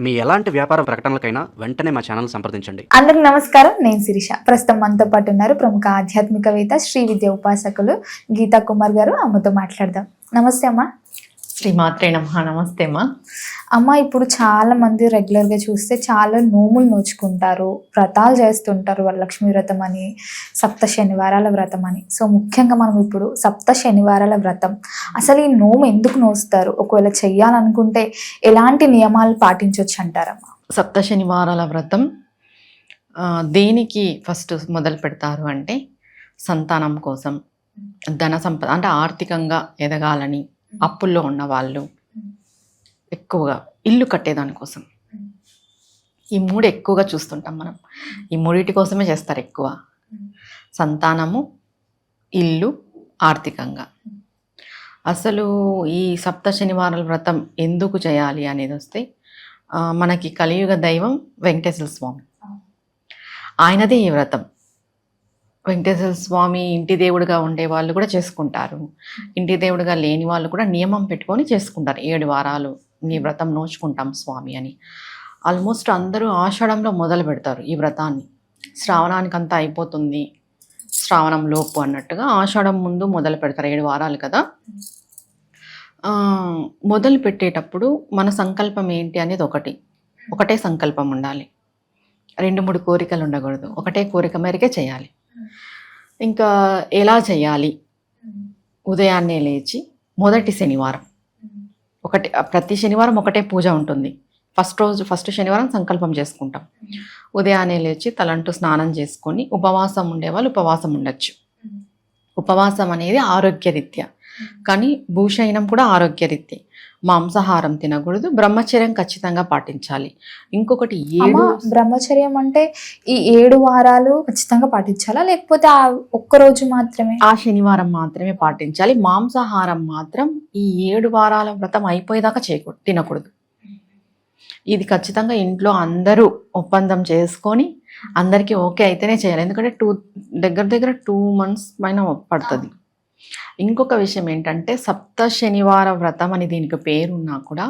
మీ ఎలాంటి వ్యాపార ప్రకటనలకైనా వెంటనే మా ఛానల్ సంప్రదించండి. అందరికి నమస్కారం. నేను శిరీష. ప్రస్తుతం మనతో పాటు ఉన్నారు ప్రముఖ ఆధ్యాత్మికవేత్త శ్రీ విద్య ఉపాసకులు గీతా కుమార్ గారు. అమ్మతో మాట్లాడదాం. నమస్తే అమ్మ. శ్రీమాత్రే నమ. నమస్తే అమ్మా. అమ్మ ఇప్పుడు చాలా మంది రెగ్యులర్గా చూస్తే చాలా నోములు నోచుకుంటారు. వ్రతాలు చేస్తుంటారు వరలక్ష్మి వ్రతం అని సప్త శనివారాల వ్రతం అని. సో ముఖ్యంగా మనం ఇప్పుడు సప్త శనివారాల వ్రతం. అసలు ఈ నోము ఎందుకు నోస్తారు? ఒకవేళ చెయ్యాలనుకుంటే ఎలాంటి నియమాలు పాటించవచ్చు అంటారమ్మా? సప్త శనివారాల వ్రతం ఆ, దేనికి ఫస్ట్ మొదలు పెడతారు అంటే సంతానం కోసం ధన సంపద అంటే ఆర్థికంగా ఎదగాలని అప్పుల్లో ఉన్న వాళ్ళు ఎక్కువగా ఇల్లు కట్టేదానికోసం ఈ మూడు ఎక్కువగా చూస్తుంటాం మనం. ఈ మూడింటి కోసమే చేస్తారు ఎక్కువ. సంతానము ఇల్లు ఆర్థికంగా. అసలు ఈ సప్త శనివారాల వ్రతం ఎందుకు చేయాలి అనేది వస్తే మనకి కలియుగ దైవం వెంకటేశ్వర స్వామి. ఆయనదే ఈ వ్రతం. వెంకటేశ్వర స్వామి ఇంటి దేవుడిగా ఉండే వాళ్ళు కూడా చేసుకుంటారు. ఇంటి దేవుడిగా లేని వాళ్ళు కూడా నియమం పెట్టుకొని చేసుకుంటారు. ఏడు వారాలు నీ వ్రతం నోచుకుంటాం స్వామి అని. ఆల్మోస్ట్ అందరూ ఆషాఢంలో మొదలు పెడతారు ఈ వ్రతాన్ని. శ్రావణానికి అంతా అయిపోతుంది. శ్రావణం లోపు అన్నట్టుగా ఆషాఢం ముందు మొదలు పెడతారు. ఏడు వారాలు కదా. మొదలు పెట్టేటప్పుడు మన సంకల్పం ఏంటి అనేది ఒకటి. ఒకటే సంకల్పం ఉండాలి. రెండు మూడు కోరికలు ఉండకూడదు. ఒకటే కోరిక మేరకే చేయాలి. ఇంకా ఎలా చేయాలి? ఉదయాన్నే లేచి మొదటి శనివారం. ఒకటి ప్రతి శనివారం ఒకటే పూజ ఉంటుంది. ఫస్ట్ రోజు ఫస్ట్ శనివారం సంకల్పం చేసుకుంటాం. ఉదయాన్నే లేచి తలంటూ స్నానం చేసుకొని ఉపవాసం ఉండేవాళ్ళు ఉపవాసం ఉండొచ్చు. ఉపవాసం అనేది ఆరోగ్యరీత్యా. కానీ భూషయనం కూడా ఆరోగ్యరీత్యా. మాంసాహారం తినకూడదు బ్రహ్మచర్యం ఖచ్చితంగా పాటించాలి. ఇంకొకటి ఏడు బ్రహ్మచర్యం అంటే ఈ ఏడు వారాలు ఖచ్చితంగా పాటించాలా? లేకపోతే ఆ ఒక్క రోజు మాత్రమే? ఆ శనివారం మాత్రమే పాటించాలి. మాంసాహారం మాత్రం ఈ ఏడు వారాల వ్రతం అయిపోయేదాకా చేయకూడదు తినకూడదు. ఇది ఖచ్చితంగా ఇంట్లో అందరూ ఒప్పందం చేసుకొని అందరికీ ఓకే అయితేనే చేయాలి. ఎందుకంటే టూ దగ్గర దగ్గర టూ మంత్స్ పైన పడుతుంది. ఇంకొక విషయం ఏంటంటే సప్త శనివార వ్రతం అని దీనికి పేరున్నా కూడా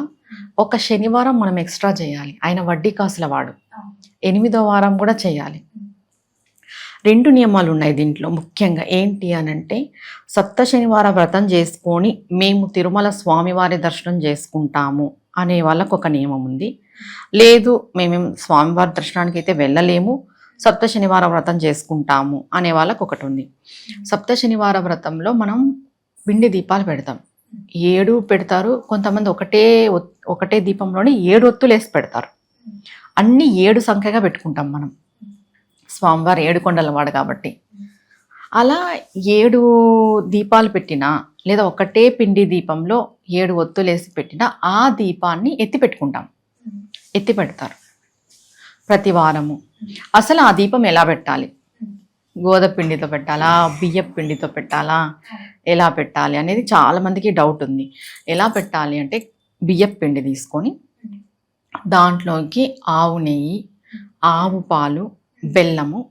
ఒక శనివారం మనం ఎక్స్ట్రా చేయాలి. ఆయన వడ్డీ కాసుల వాడు. ఎనిమిదో వారం కూడా చేయాలి. రెండు నియమాలు ఉన్నాయి దీంట్లో. ముఖ్యంగా ఏంటి అని అంటే సప్త శనివార వ్రతం చేసుకొని మేము తిరుమల స్వామివారి దర్శనం చేసుకుంటాము అనే వాళ్ళకు ఒక నియమం ఉంది. లేదు మేమేం స్వామివారి దర్శనానికి అయితే వెళ్ళలేము. సప్త శనివార వ్రతం చేసుకుంటాము అనే వాళ్ళకు ఒకటి ఉంది. సప్త శనివార వ్రతంలో మనం పిండి దీపాలు పెడతాం. ఏడు పెడతారు కొంతమంది ఒకటే ఒత్- ఒకటే దీపంలోనే ఏడు ఒత్తులు వేసి పెడతారు. అన్నీ ఏడు సంఖ్యగా పెట్టుకుంటాం మనం. స్వామివారు ఏడు కొండల వాడు కాబట్టి. అలా ఏడు దీపాలు పెట్టినా లేదా ఒకటే పిండి దీపంలో ఏడు ఒత్తులేసి పెట్టినా ఆ దీపాన్ని ఎత్తి పెట్టుకుంటాం. ఎత్తి పెడతారు. ప్రతి వారము. అసలు ఆ దీపం ఎలా పెట్టాలి? గోధుమ పిండితో పెట్టాలా? బియ్యం పిండితో పెట్టాలా? ఎలా పెట్టాలి అనేది చాలా మందికి డౌట్ ఉంది. ఎలా పెట్టాలి అంటే బియ్యం పిండి తీసుకొని దాంట్లోకి ఆవు నెయ్యి ఆవు పాలు బెల్లము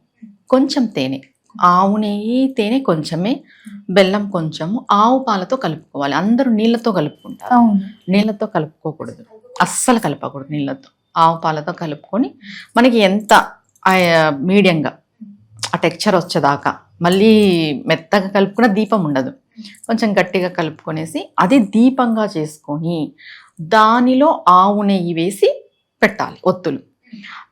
కొంచెం తేనె. ఆవు నెయ్యి తేనె కొంచెమే బెల్లం కొంచెము ఆవు పాలతో కలుపుకోవాలి. అందరూ నీళ్ళతో కలుపుకుంటారు. నీళ్ళతో కలుపుకోకూడదు. అస్సలు కలపకూడదు నీళ్ళతో. ఆవు పాలతో కలుపుకొని మనకి ఎంత మీడియంగా ఆ టెక్చర్ వచ్చేదాకా మళ్ళీ మెత్తగా కలుపుకున్న దీపం ఉండదు. కొంచెం గట్టిగా కలుపుకొనేసి అది దీపంగా చేసుకొని దానిలో ఆవు నెయ్యి వేసి పెట్టాలి ఒత్తులు.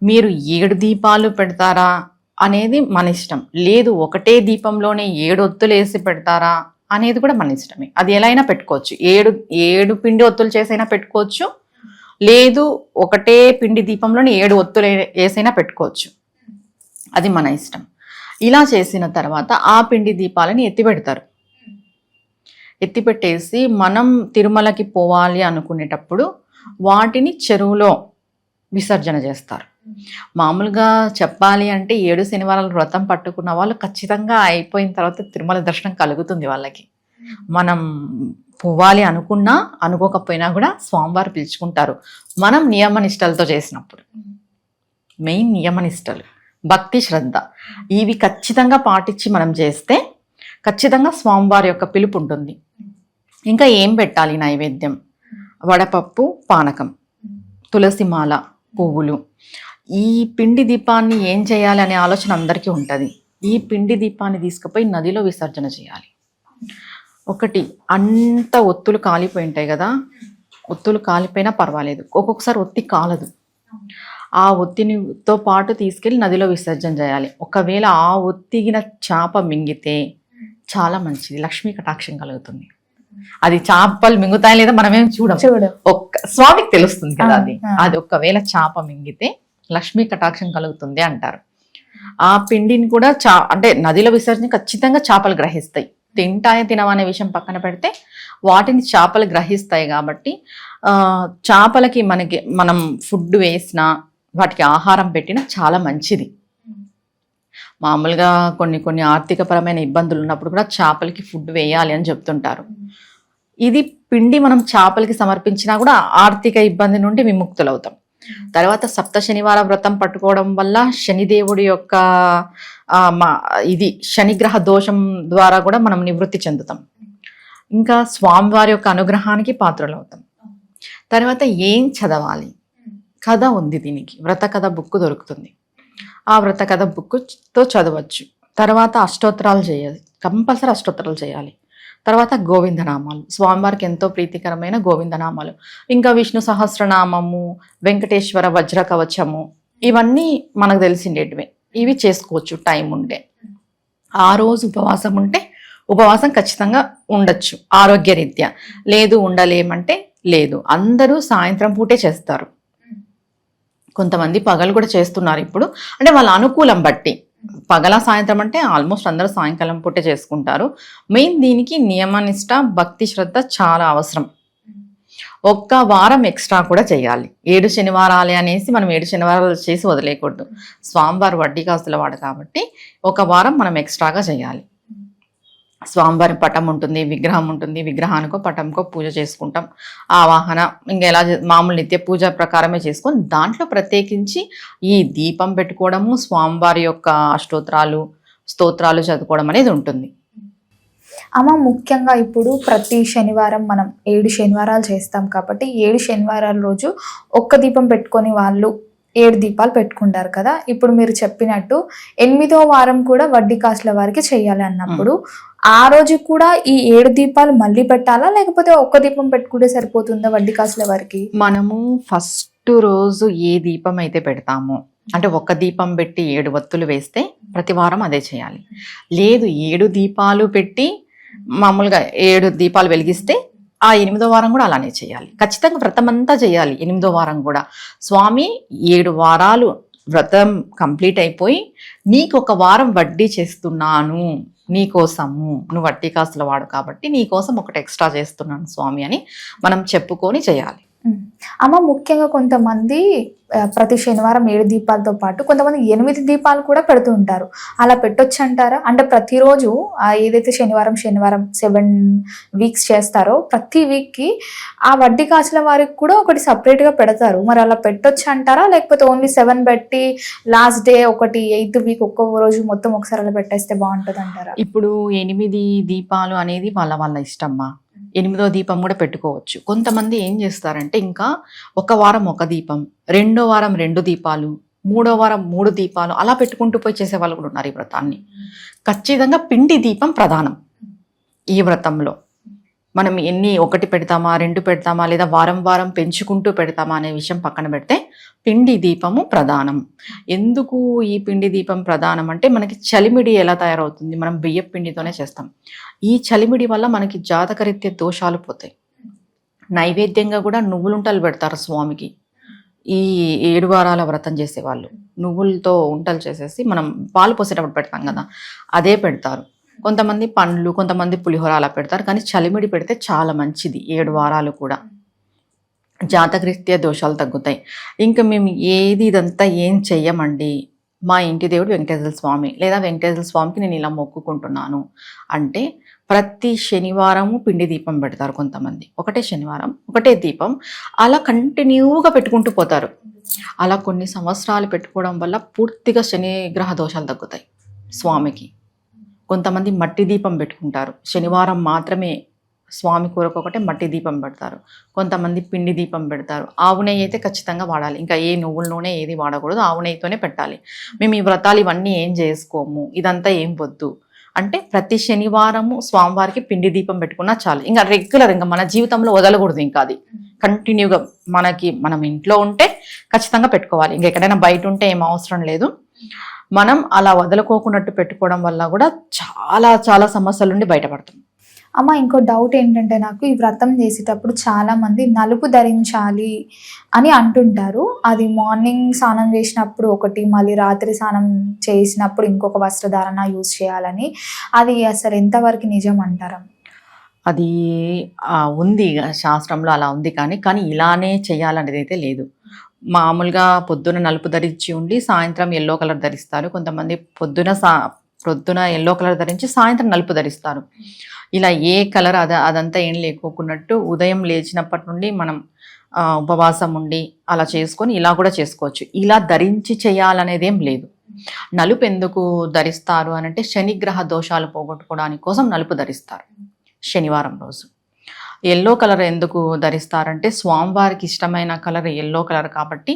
మీరు ఏడు దీపాలు పెడతారా అనేది మన ఇష్టం. లేదు ఒకటే దీపంలోనే ఏడు ఒత్తులు వేసి పెడతారా అనేది కూడా మన ఇష్టమే. అది ఎలా అయినా పెట్టుకోవచ్చు. ఏడు ఏడు పిండి ఒత్తులు చేసైనా పెట్టుకోవచ్చు. లేదు ఒకటే పిండి దీపంలోని ఏడు ఒత్తులు వేసైనా పెట్టుకోవచ్చు. అది మన ఇష్టం. ఇలా చేసిన తర్వాత ఆ పిండి దీపాలని ఎత్తిపెడతారు. ఎత్తిపెట్టేసి మనం తిరుమలకి పోవాలి అనుకునేటప్పుడు వాటిని చెరువులో విసర్జన చేస్తారు. మామూలుగా చెప్పాలి అంటే ఏడు శనివారాల వ్రతం పట్టుకున్న వాళ్ళు ఖచ్చితంగా అయిపోయిన తర్వాత తిరుమల దర్శనం కలుగుతుంది వాళ్ళకి. మనం పోవాలి అనుకున్నా అనుకోకపోయినా కూడా స్వామివారు పిలుచుకుంటారు. మనం నియమనిష్టలతో చేసినప్పుడు. మెయిన్ నియమనిష్టలు. భక్తి శ్రద్ధ. ఇవి ఖచ్చితంగా పాటించి మనం చేస్తే ఖచ్చితంగా స్వామివారి యొక్క పిలుపు ఉంటుంది. ఇంకా ఏం పెట్టాలి నైవేద్యం? వడపప్పు పానకం తులసి మాల పువ్వులు. ఈ పిండి దీపాన్ని ఏం చేయాలి అనే ఆలోచన అందరికీ ఉంటుంది. ఈ పిండి దీపాన్ని తీసుకుపోయి నదిలో విసర్జన చేయాలి. ఒకటి అంత ఒత్తులు కాలిపోయి ఉంటాయి కదా. ఒత్తులు కాలిపోయినా పర్వాలేదు. ఒక్కొక్కసారి ఒత్తి కాలదు. ఆ ఒత్తినితో పాటు తీసుకెళ్ళి నదిలో విసర్జన చేయాలి. ఒకవేళ ఆ ఒత్తిగిన చేప మింగితే చాలా మంచిది. లక్ష్మీ కటాక్షం కలుగుతుంది. అది చేపలు మింగుతాయి లేదా మనమేం చూడం. ఒక్క స్వామికి తెలుస్తుంది కదా అది. అది ఒకవేళ చేప మింగితే లక్ష్మీ కటాక్షం కలుగుతుంది అంటారు. ఆ పిండిని కూడా చా అంటే నదిలో విసర్జన ఖచ్చితంగా చేపలు గ్రహిస్తాయి. తింటాయి తినవనే విషయం పక్కన పెడితే వాటిని చేపలు గ్రహిస్తాయి కాబట్టి ఆ చేపలకి మనకి మనం ఫుడ్ వేసినా వాటికి ఆహారం పెట్టినా చాలా మంచిది. మామూలుగా కొన్ని కొన్ని ఆర్థికపరమైన ఇబ్బందులు ఉన్నప్పుడు కూడా చేపలకి ఫుడ్ వేయాలి అని చెప్తుంటారు. ఇది పిండి మనం చేపలకి సమర్పించినా కూడా ఆర్థిక ఇబ్బంది నుండి విముక్తులవుతాం. తర్వాత సప్త శనివార వ్రతం పట్టుకోవడం వల్ల శనిదేవుడి యొక్క మా- ఇది శనిగ్రహ దోషం ద్వారా కూడా మనం నివృత్తి చెందుతాం. ఇంకా స్వామివారి యొక్క అనుగ్రహానికి పాత్రలవుతాం. తర్వాత ఏం చదవాలి? కథ ఉంది దీనికి. వ్రత కథ బుక్ దొరుకుతుంది. ఆ వ్రత కథ బుక్తో చదవచ్చు. తర్వాత అష్టోత్తరాలు చేయాలి. కంపల్సరీ అష్టోత్తరాలు చేయాలి. తర్వాత గోవిందనామాలు. స్వామివారికి ఎంతో ప్రీతికరమైన గోవిందనామాలు. ఇంకా విష్ణు సహస్రనామము వెంకటేశ్వర వజ్ర కవచము ఇవన్నీ మనకు తెలిసిండేటివే. ఇవి చేసుకోవచ్చు టైం ఉంటే ఆ రోజు ఉపవాసం ఉంటే ఉపవాసం ఖచ్చితంగా ఉండొచ్చు ఆరోగ్యరీత్యా. లేదు ఉండలేమంటే లేదు. అందరూ సాయంత్రం పూటే చేస్తారు. కొంతమంది పగలు కూడా చేస్తున్నారు ఇప్పుడు. అంటే వాళ్ళ అనుకూలం బట్టి. పగల సాయంత్రం అంటే ఆల్మోస్ట్ అందరూ సాయంకాలం పూటే చేసుకుంటారు. మెయిన్ దీనికి నియమనిష్ట భక్తి శ్రద్ధ చాలా అవసరం. ఒక్క వారం ఎక్స్ట్రా కూడా చేయాలి. ఏడు శనివారాలే అనేసి మనం ఏడు శనివారాలు చేసి వదిలేయకూడదు. స్వామివారు వడ్డీ కాస్తుల వాడు కాబట్టి ఒక వారం మనం ఎక్స్ట్రాగా చేయాలి. స్వామివారి పటం ఉంటుంది విగ్రహం ఉంటుంది. విగ్రహానికో పటంకో పూజ చేసుకుంటాం. ఆవాహన ఇంకా ఎలా మామూలు నిత్య పూజ ప్రకారమే చేసుకొని దాంట్లో ప్రత్యేకించి ఈ దీపం పెట్టుకోవడము స్వామివారి యొక్క అష్టోత్రాలు స్తోత్రాలు చదువుకోవడం అనేది ఉంటుంది. అమ్మ ముఖ్యంగా ఇప్పుడు ప్రతి శనివారం మనం ఏడు శనివారాలు చేస్తాం కాబట్టి ఏడు శనివారాల రోజు ఒక్క దీపం పెట్టుకొని వాళ్ళు ఏడు దీపాలు పెట్టుకుంటారు కదా. ఇప్పుడు మీరు చెప్పినట్టు ఎనిమిదో వారం కూడా వడ్డీ కాసుల వారికి చేయాలి అన్నప్పుడు ఆ రోజు కూడా ఈ ఏడు దీపాలు మళ్ళీ పెట్టాలా? లేకపోతే ఒక్క దీపం పెట్టుకుంటే సరిపోతుందా వడ్డీ కాసుల వారికి? మనము ఫస్ట్ రోజు ఏ దీపం అయితే పెడతామో అంటే ఒక్క దీపం పెట్టి ఏడు వత్తులు వేస్తే ప్రతి వారం అదే చేయాలి. లేదు ఏడు దీపాలు పెట్టి మామూలుగా ఏడు దీపాలు వెలిగిస్తే ఆ ఎనిమిదో వారం కూడా అలానే చేయాలి. ఖచ్చితంగా వ్రతం అంతా చేయాలి. ఎనిమిదో వారం కూడా. స్వామి ఏడు వారాలు వ్రతం కంప్లీట్ అయిపోయి నీకు ఒక వారం వడ్డీ చేస్తున్నాను నీకోసము. నువ్వు వడ్డీ కాసుల వాడు కాబట్టి నీకోసం ఒకటి ఎక్స్ట్రా చేస్తున్నాను స్వామి అని మనం చెప్పుకొని చేయాలి. అమ్మ ముఖ్యంగా కొంతమంది ప్రతి శనివారం ఏడు దీపాలతో పాటు కొంతమంది ఎనిమిది దీపాలు కూడా పెడుతూ ఉంటారు. అలా పెట్టొచ్చు అంటారా అంటే ప్రతిరోజు ఏదైతే శనివారం శనివారం సెవెన్ వీక్స్ చేస్తారో ప్రతి వీక్కి ఆ వడ్డీ కాచిన వారికి కూడా ఒకటి సపరేట్గా పెడతారు. మరి అలా పెట్టొచ్చు అంటారా లేకపోతే ఓన్లీ సెవెన్ పెట్టి లాస్ట్ డే ఒకటి ఎయిత్ వీక్ ఒక్కొక్క రోజు మొత్తం ఒకసారి అలా పెట్టేస్తే బాగుంటుంది అంటారా ఇప్పుడు ఎనిమిది దీపాలు అనేది వాళ్ళ వాళ్ళ ఇష్టమ్మా. ఎనిమిదో దీపం కూడా పెట్టుకోవచ్చు. కొంతమంది ఏం చేస్తారంటే ఇంకా ఒక వారం ఒక దీపం రెండో వారం రెండు దీపాలు మూడో వారం మూడు దీపాలు అలా పెట్టుకుంటూ పోయి చేసే వాళ్ళు కూడా ఉన్నారు ఈ వ్రతాన్ని. ఖచ్చితంగా పిండి దీపం ప్రధానం ఈ వ్రతంలో. మనం ఎన్ని ఒకటి పెడతామా రెండు పెడతామా లేదా వారం వారం పెంచుకుంటూ పెడతామా అనే విషయం పక్కన పెడితే పిండి దీపము ప్రధానం. ఎందుకు ఈ పిండి దీపం ప్రధానం అంటే మనకి చలిమిడి ఎలా తయారవుతుంది? మనం బియ్యం పిండితోనే చేస్తాం. ఈ చలిమిడి వల్ల మనకి జాతకరీత్య దోషాలు పోతాయి. నైవేద్యంగా కూడా నువ్వులుంటలు పెడతారు స్వామికి. ఈ ఏడు వారాల వ్రతం చేసేవాళ్ళు. నువ్వులతో ఉంటలు చేసేసి మనం పాలు పోసేటప్పుడు పెడతాం కదా అదే పెడతారు. కొంతమంది పండ్లు కొంతమంది పులిహోర అలా పెడతారు. కానీ చలిమిడి పెడితే చాలా మంచిది. ఏడు వారాలు కూడా. జాతకరీత్యా దోషాలు తగ్గుతాయి. ఇంకా మేము ఏది ఇదంతా ఏం చెయ్యమండి. మా ఇంటి దేవుడు వెంకటేశ్వర స్వామి. లేదా వెంకటేశ్వర స్వామికి నేను ఇలా మొక్కుకుంటున్నాను. అంటే ప్రతి శనివారము పిండి దీపం పెడతారు కొంతమంది. ఒకటే శనివారం ఒకటే దీపం. అలా కంటిన్యూగా పెట్టుకుంటూ పోతారు. అలా కొన్ని సంవత్సరాలు పెట్టుకోవడం వల్ల పూర్తిగా శని గ్రహ దోషాలు తగ్గుతాయి స్వామికి. కొంతమంది మట్టి దీపం పెట్టుకుంటారు. శనివారం మాత్రమే స్వామి కూరకు ఒకటే మట్టి దీపం పెడతారు. కొంతమంది పిండి దీపం పెడతారు. ఆవు నెయ్యి అయితే ఖచ్చితంగా వాడాలి. ఇంకా ఏ నువ్వుల నూనె ఏది వాడకూడదు. ఆవు నెయ్యితోనే పెట్టాలి. మేము ఈ వ్రతాలు ఇవన్నీ ఏం చేసుకోము? ఇదంతా ఏం వద్దు. అంటే ప్రతి శనివారము స్వామివారికి పిండి దీపం పెట్టుకున్నా చాలు. ఇంకా రెగ్యులర్ ఇంకా మన జీవితంలో వదలకూడదు ఇంకా అది. కంటిన్యూగా మనకి మనం ఇంట్లో ఉంటే ఖచ్చితంగా పెట్టుకోవాలి. ఇంకా ఎక్కడైనా బయట ఉంటే ఏం అవసరం లేదు. మనం అలా వదులుకోకున్నట్టు పెట్టుకోవడం వల్ల కూడా చాలా చాలా సమస్యల నుండి బయటపడతాం. అమ్మ ఇంకో డౌట్ ఏంటంటే నాకు ఈ వ్రతం చేసేటప్పుడు చాలా మంది నలుపు ధరించాలి అని అంటుంటారు. అది మార్నింగ్ స్నానం చేసినప్పుడు ఒకటి మళ్ళీ రాత్రి స్నానం చేసినప్పుడు ఇంకొక వస్త్రధారణ యూజ్ చేయాలని. అది అసలు ఎంతవరకు నిజం అంటారా అది ఉంది శాస్త్రంలో అలా ఉంది కానీ కానీ ఇలానే చేయాలనేది అయితే లేదు. మామూలుగా పొద్దున నలుపు ధరించి ఉండి సాయంత్రం ఎల్లో కలర్ ధరిస్తారు. కొంతమంది పొద్దున సా పొద్దున ఎల్లో కలర్ ధరించి సాయంత్రం నలుపు ధరిస్తారు. ఇలా ఏ కలర్ అద అదంతా ఏం లేకోకున్నట్టు ఉదయం లేచినప్పటి నుండి మనం ఉపవాసం ఉండి అలా చేసుకొని ఇలా కూడా చేసుకోవచ్చు. ఇలా ధరించి చేయాలనేది ఏం లేదు. నలుపు ఎందుకు ధరిస్తారు అని అంటే శనిగ్రహ దోషాలు పోగొట్టుకోవడానికి కోసం నలుపు ధరిస్తారు. శనివారం రోజు. ఎల్లో కలర్ ఎందుకు ధరిస్తారంటే స్వామివారికి ఇష్టమైన కలర్ ఎల్లో కలర్ కాబట్టి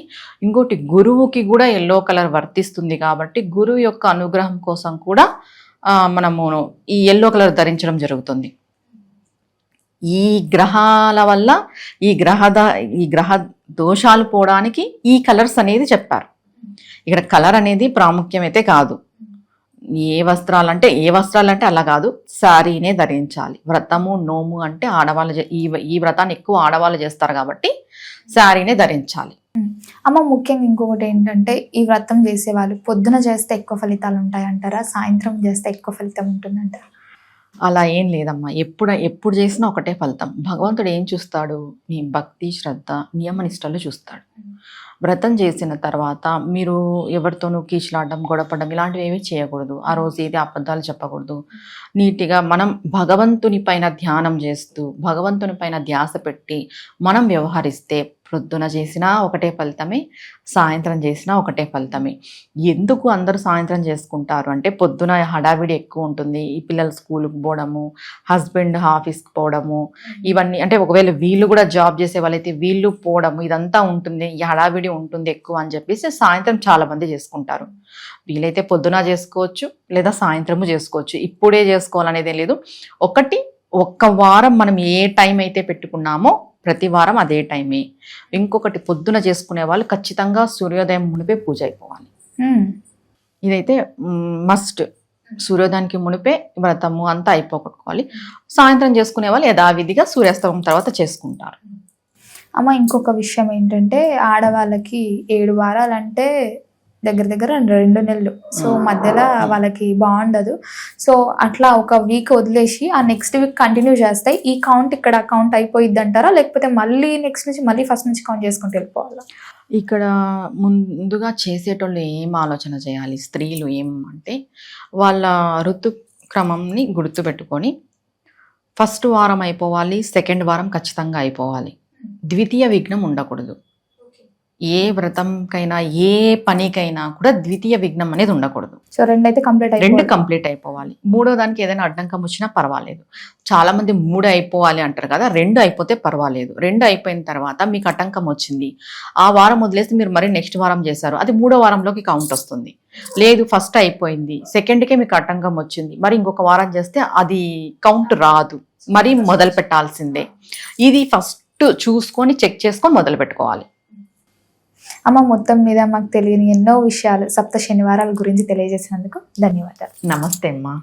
ఇంకోటి గురువుకి కూడా ఎల్లో కలర్ వర్తిస్తుంది కాబట్టి గురువు యొక్క అనుగ్రహం కోసం కూడా మనము ఈ ఎల్లో కలర్ ధరించడం జరుగుతుంది. ఈ గ్రహాల వల్ల ఈ గ్రహ ఈ గ్రహ దోషాలు పోవడానికి ఈ కలర్స్ అనేది చెప్పారు. ఇక్కడ కలర్ అనేది ప్రాముఖ్యమైతే కాదు. ఏ వస్త్రాలు అంటే ఏ వస్త్రాలు అంటే అలా కాదు. శారీనే ధరించాలి. వ్రతము నోము అంటే ఆడవాళ్ళు ఈ ఈ వ్రతాన్ని ఎక్కువ ఆడవాళ్ళు చేస్తారు కాబట్టి శారీనే ధరించాలి. అమ్మ ముఖ్యంగా ఇంకొకటి ఏంటంటే ఈ వ్రతం చేసే వాళ్ళు పొద్దున చేస్తే ఎక్కువ ఫలితాలు ఉంటాయంటారా? సాయంత్రం చేస్తే ఎక్కువ ఫలితం ఉంటుందంటారా? అలా ఏం లేదమ్మా. ఎప్పుడు ఎప్పుడు చేసినా ఒకటే ఫలితం. భగవంతుడు ఏం చూస్తాడు? మీ భక్తి శ్రద్ధ నియమ నిష్టలు చూస్తాడు. వ్రతం చేసిన తర్వాత మీరు ఎవరితోనూ కీచులాడడం గొడపడడం ఇలాంటివి ఏమీ చేయకూడదు. ఆ రోజు ఏది అబద్ధాలు చెప్పకూడదు. నీట్గా మనం భగవంతుని పైన ధ్యానం చేస్తూ భగవంతుని పైన ధ్యాస పెట్టి మనం వ్యవహరిస్తే ప్రొద్దున చేసినా ఒకటే ఫలితమే సాయంత్రం చేసినా ఒకటే ఫలితమే. ఎందుకు అందరూ సాయంత్రం చేసుకుంటారు? అంటే పొద్దున హడావిడి ఎక్కువ ఉంటుంది. ఈ పిల్లలు స్కూల్కి పోవడము హస్బెండ్ ఆఫీస్కి పోవడము ఇవన్నీ అంటే ఒకవేళ వీళ్ళు కూడా జాబ్ చేసే వాళ్ళైతే వీళ్ళు పోవడము ఇదంతా ఉంటుంది. ఈ హడావిడి ఉంటుంది ఎక్కువ అని చెప్పేసి సాయంత్రం చాలా మంది చేసుకుంటారు. వీలైతే పొద్దున చేసుకోవచ్చు లేదా సాయంత్రము చేసుకోవచ్చు. ఇప్పుడే చేసుకోవాలనేది లేదు. ఒకటి ఒక్క వారం మనం ఏ టైం అయితే పెట్టుకున్నామో ప్రతి వారం అదే టైమే. ఇంకొకటి పొద్దున చేసుకునే వాళ్ళు ఖచ్చితంగా సూర్యోదయం మునిపే పూజ అయిపోవాలి. ఇదైతే మస్ట్ సూర్యోదయానికి మునిపే వ్రతము అంతా అయిపోగొట్టుకోవాలి. సాయంత్రం చేసుకునే వాళ్ళు యథావిధిగా సూర్యాస్తమం తర్వాత చేసుకుంటారు. అమ్మ ఇంకొక విషయం ఏంటంటే ఆడవాళ్ళకి ఏడు వారాలంటే దగ్గర దగ్గర రెండు నెలలు. సో మధ్యలో వాళ్ళకి బాగుండదు సో అట్లా ఒక వీక్ వదిలేసి ఆ నెక్స్ట్ వీక్ కంటిన్యూ చేస్తే ఈ కౌంట్ ఇక్కడ కౌంట్ అయిపోయిద్ది అంటారా లేకపోతే మళ్ళీ నెక్స్ట్ నుంచి మళ్ళీ ఫస్ట్ నుంచి కౌంట్ చేసుకుంటూ వెళ్ళిపోవాలా? ఇక్కడ ముందుగా చేసేటోళ్ళు ఏం ఆలోచన చేయాలి? స్త్రీలు ఏం అంటే వాళ్ళ ఋతుక్రమంని గుర్తుపెట్టుకొని ఫస్ట్ వారం అయిపోవాలి సెకండ్ వారం ఖచ్చితంగా అయిపోవాలి. ద్వితీయ విఘ్నం ఉండకూడదు. ఏ వ్రతంకైనా ఏ పనికైనా కూడా ద్వితీయ విఘ్నం అనేది ఉండకూడదు. సో రెండు అయితే కంప్లీట్ రెండు కంప్లీట్ అయిపోవాలి. మూడో దానికి ఏదైనా అడ్డంకం వచ్చినా పర్వాలేదు. చాలా మంది మూడు అయిపోవాలి అంటారు కదా రెండు అయిపోతే పర్వాలేదు. రెండు అయిపోయిన తర్వాత మీకు ఆటంకం వచ్చింది. ఆ వారం వదిలేసి మీరు మరి నెక్స్ట్ వారం చేశారు. అది మూడో వారంలోకి కౌంట్ వస్తుంది. లేదు ఫస్ట్ అయిపోయింది. సెకండ్కే మీకు ఆటంకం వచ్చింది. మరి ఇంకొక వారం చేస్తే అది కౌంట్ రాదు. మరి మొదలు పెట్టాల్సిందే ఇది ఫస్ట్ చూసుకొని చెక్ చేసుకొని మొదలు పెట్టుకోవాలి అమ్మ మొత్తం మీద మాకు తెలియని ఎన్నో విషయాలు సప్త శనివారాల గురించి తెలియజేసినందుకు ధన్యవాదాలు. నమస్తే అమ్మా.